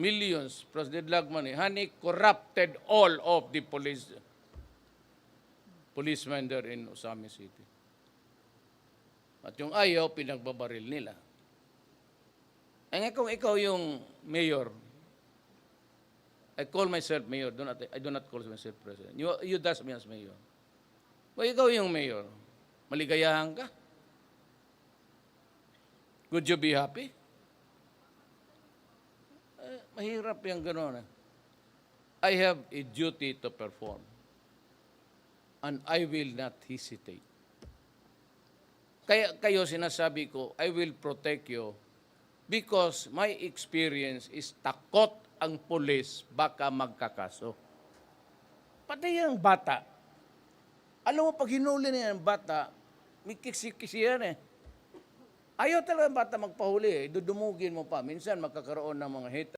millions, President Lagman, eh, honey corrupted all of the police policemen there in Osami City. At yung ayaw, pinagbabaril nila. Nga kung ikaw yung mayor, I call myself mayor, do not, I do not call myself president. You, you does me as mayor. Kung ikaw yung mayor, maligayahan ka? Would you be happy? Eh, mahirap yung gano'n. Eh. I have a duty to perform. And I will not hesitate. Kaya kayo sinasabi ko, I will protect you because my experience is takot ang pulis baka magkakaso. Pati yung bata. Alam mo, pag hinuli na yung bata, may kisi-kisi yan eh. Ayaw talaga bata magpahuli eh. Dudumugin mo pa. Minsan magkakaroon ng mga hit